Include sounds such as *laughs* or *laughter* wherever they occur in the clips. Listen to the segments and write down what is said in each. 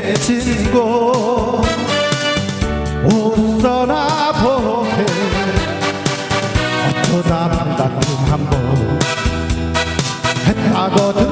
친구 웃어나 보게 어쩌다 반갑게 한번 했다고 등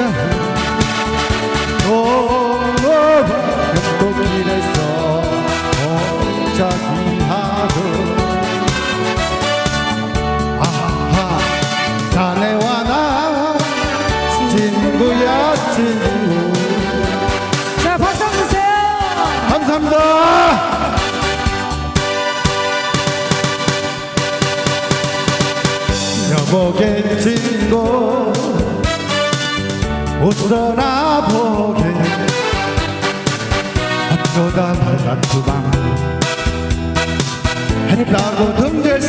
울산 있자 경도길에서 기하고 아하 자네와 나 친구야 친구 자, 박수 한번. 감사합니다 여보게 친구 웃어나 보게. 어쩌다 밝은 두밤 했다고 등질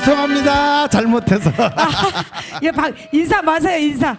죄송합니다 잘못해서 *laughs* 예, 박, 인사 마세요, 인사.